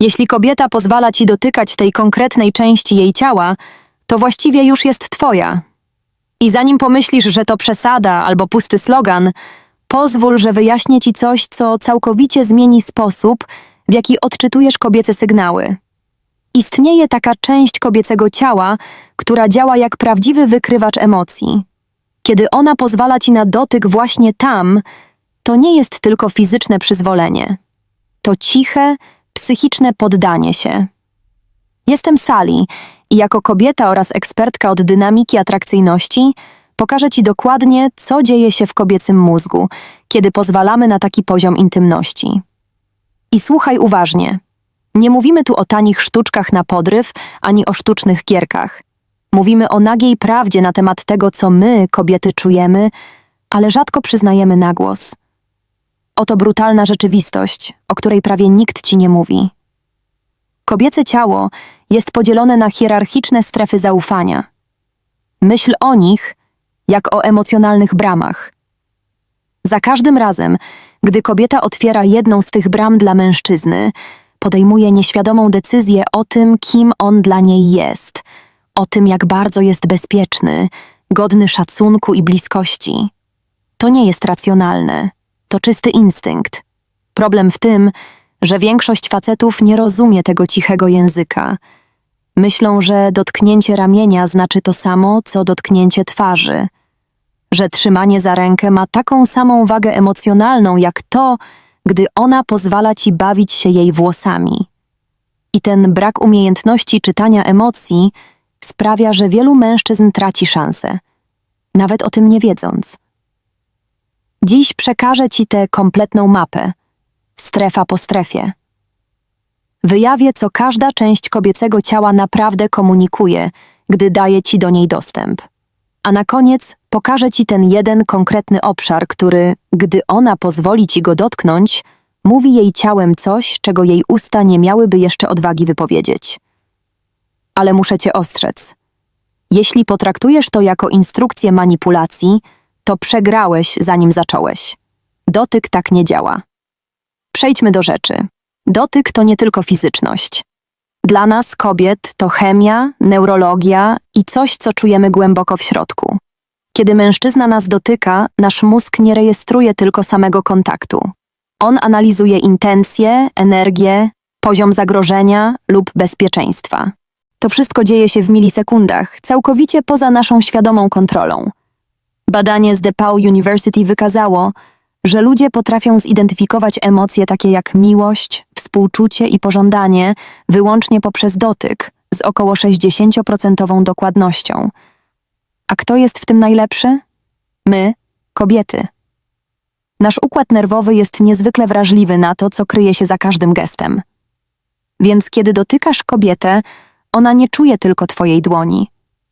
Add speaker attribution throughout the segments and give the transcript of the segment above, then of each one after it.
Speaker 1: Jeśli kobieta pozwala ci dotykać tej konkretnej części jej ciała, to właściwie już jest twoja. I zanim pomyślisz, że to przesada albo pusty slogan, pozwól, że wyjaśnię ci coś, co całkowicie zmieni sposób, w jaki odczytujesz kobiece sygnały. Istnieje taka część kobiecego ciała, która działa jak prawdziwy wykrywacz emocji. Kiedy ona pozwala ci na dotyk właśnie tam, to nie jest tylko fizyczne przyzwolenie. To ciche, psychiczne poddanie się. Jestem Sally i jako kobieta oraz ekspertka od dynamiki atrakcyjności pokażę Ci dokładnie, co dzieje się w kobiecym mózgu, kiedy pozwalamy na taki poziom intymności. I słuchaj uważnie. Nie mówimy tu o tanich sztuczkach na podryw, ani o sztucznych gierkach. Mówimy o nagiej prawdzie na temat tego, co my, kobiety, czujemy, ale rzadko przyznajemy na głos. Oto brutalna rzeczywistość, o której prawie nikt ci nie mówi. Kobiece ciało jest podzielone na hierarchiczne strefy zaufania. Myśl o nich jak o emocjonalnych bramach. Za każdym razem, gdy kobieta otwiera jedną z tych bram dla mężczyzny, podejmuje nieświadomą decyzję o tym, kim on dla niej jest, o tym, jak bardzo jest bezpieczny, godny szacunku i bliskości. To nie jest racjonalne, to czysty instynkt. Problem w tym, że większość facetów nie rozumie tego cichego języka. Myślą, że dotknięcie ramienia znaczy to samo, co dotknięcie twarzy, że trzymanie za rękę ma taką samą wagę emocjonalną jak to, gdy ona pozwala ci bawić się jej włosami. I ten brak umiejętności czytania emocji sprawia, że wielu mężczyzn traci szansę, nawet o tym nie wiedząc. Dziś przekażę ci tę kompletną mapę, strefa po strefie. Wyjawię, co każda część kobiecego ciała naprawdę komunikuje, gdy daje ci do niej dostęp. A na koniec pokażę ci ten jeden konkretny obszar, który, gdy ona pozwoli ci go dotknąć, mówi jej ciałem coś, czego jej usta nie miałyby jeszcze odwagi wypowiedzieć. Ale muszę cię ostrzec. Jeśli potraktujesz to jako instrukcję manipulacji, to przegrałeś, zanim zacząłeś. Dotyk tak nie działa. Przejdźmy do rzeczy. Dotyk to nie tylko fizyczność. Dla nas, kobiet, to chemia, neurologia i coś, co czujemy głęboko w środku. Kiedy mężczyzna nas dotyka, nasz mózg nie rejestruje tylko samego kontaktu. On analizuje intencje, energię, poziom zagrożenia lub bezpieczeństwa. To wszystko dzieje się w milisekundach, całkowicie poza naszą świadomą kontrolą. Badanie z DePaul University wykazało, że ludzie potrafią zidentyfikować emocje takie jak miłość, współczucie i pożądanie wyłącznie poprzez dotyk z około 60% dokładnością. A kto jest w tym najlepszy? My, kobiety. Nasz układ nerwowy jest niezwykle wrażliwy na to, co kryje się za każdym gestem. Więc kiedy dotykasz kobietę, ona nie czuje tylko twojej dłoni.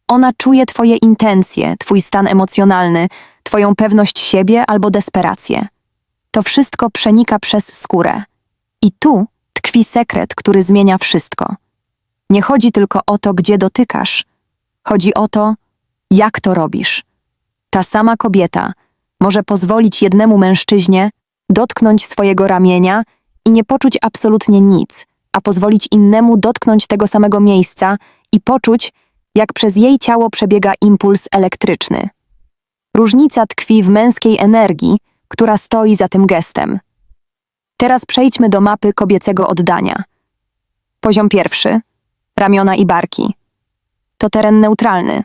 Speaker 1: Ona czuje twoje intencje, twój stan emocjonalny, twoją pewność siebie albo desperację. To wszystko przenika przez skórę. I tu tkwi sekret, który zmienia wszystko. Nie chodzi tylko o to, gdzie dotykasz. Chodzi o to, jak to robisz. Ta sama kobieta może pozwolić jednemu mężczyźnie dotknąć swojego ramienia i nie poczuć absolutnie nic, a pozwolić innemu dotknąć tego samego miejsca i poczuć, jak przez jej ciało przebiega impuls elektryczny. Różnica tkwi w męskiej energii, która stoi za tym gestem. Teraz przejdźmy do mapy kobiecego oddania. Poziom pierwszy ramiona i barki. To teren neutralny.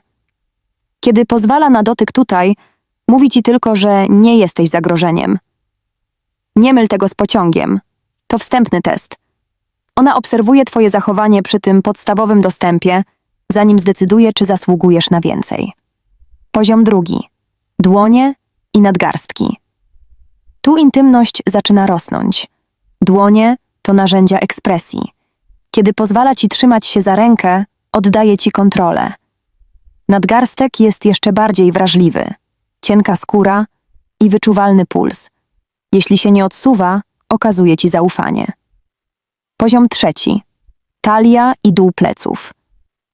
Speaker 1: Kiedy pozwala na dotyk tutaj, mówi ci tylko, że nie jesteś zagrożeniem. Nie myl tego z pociągiem. To wstępny test. Ona obserwuje twoje zachowanie przy tym podstawowym dostępie, zanim zdecyduje, czy zasługujesz na więcej. Poziom drugi. Dłonie i nadgarstki. Tu intymność zaczyna rosnąć. Dłonie to narzędzia ekspresji. Kiedy pozwala ci trzymać się za rękę, oddaje ci kontrolę. Nadgarstek jest jeszcze bardziej wrażliwy. Cienka skóra i wyczuwalny puls. Jeśli się nie odsuwa, okazuje ci zaufanie. Poziom trzeci. Talia i dół pleców.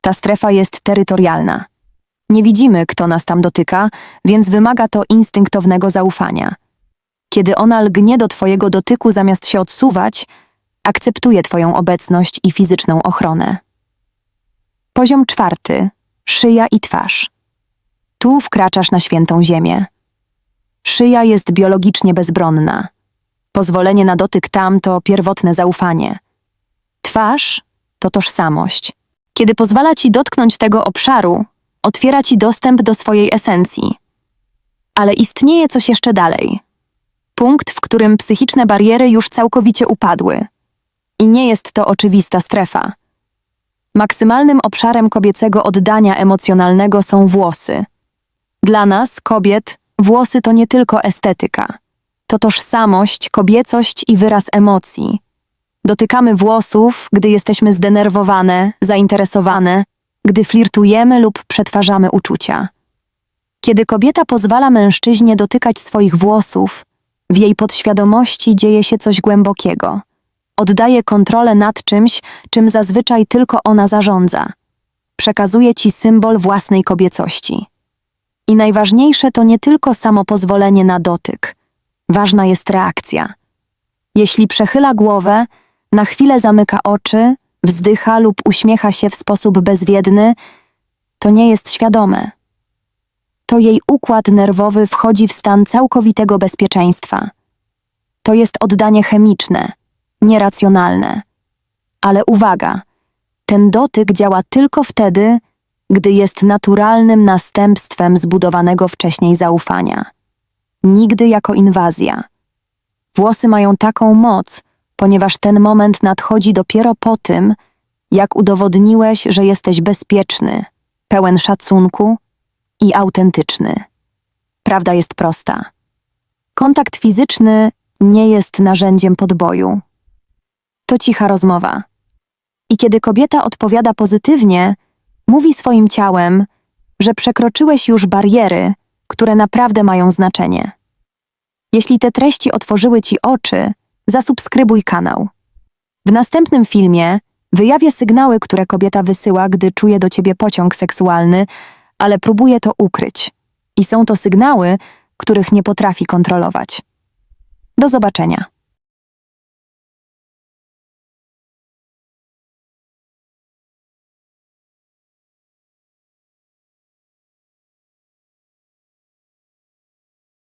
Speaker 1: Ta strefa jest terytorialna. Nie widzimy, kto nas tam dotyka, więc wymaga to instynktownego zaufania. Kiedy ona lgnie do twojego dotyku zamiast się odsuwać, akceptuje Twoją obecność i fizyczną ochronę. Poziom czwarty szyja i twarz. Tu wkraczasz na świętą ziemię. Szyja jest biologicznie bezbronna. Pozwolenie na dotyk tam to pierwotne zaufanie. Twarz to tożsamość. Kiedy pozwala ci dotknąć tego obszaru, otwiera ci dostęp do swojej esencji. Ale istnieje coś jeszcze dalej. Punkt, w którym psychiczne bariery już całkowicie upadły. I nie jest to oczywista strefa. Maksymalnym obszarem kobiecego oddania emocjonalnego są włosy. Dla nas, kobiet, włosy to nie tylko estetyka. To tożsamość, kobiecość i wyraz emocji. Dotykamy włosów, gdy jesteśmy zdenerwowane, zainteresowane, gdy flirtujemy lub przetwarzamy uczucia. Kiedy kobieta pozwala mężczyźnie dotykać swoich włosów, w jej podświadomości dzieje się coś głębokiego. Oddaje kontrolę nad czymś, czym zazwyczaj tylko ona zarządza. Przekazuje ci symbol własnej kobiecości. I najważniejsze to nie tylko samo pozwolenie na dotyk. Ważna jest reakcja. Jeśli przechyla głowę, na chwilę zamyka oczy, wzdycha lub uśmiecha się w sposób bezwiedny, to nie jest świadome. To jej układ nerwowy wchodzi w stan całkowitego bezpieczeństwa. To jest oddanie chemiczne, nieracjonalne. Ale uwaga, ten dotyk działa tylko wtedy, gdy jest naturalnym następstwem zbudowanego wcześniej zaufania. Nigdy jako inwazja. Włosy mają taką moc, ponieważ ten moment nadchodzi dopiero po tym, jak udowodniłeś, że jesteś bezpieczny, pełen szacunku i autentyczny. Prawda jest prosta. Kontakt fizyczny nie jest narzędziem podboju. To cicha rozmowa. I kiedy kobieta odpowiada pozytywnie, mówi swoim ciałem, że przekroczyłeś już bariery, które naprawdę mają znaczenie. Jeśli te treści otworzyły ci oczy, zasubskrybuj kanał. W następnym filmie wyjawię sygnały, które kobieta wysyła, gdy czuje do ciebie pociąg seksualny, ale próbuje to ukryć. I są to sygnały, których nie potrafi kontrolować. Do zobaczenia.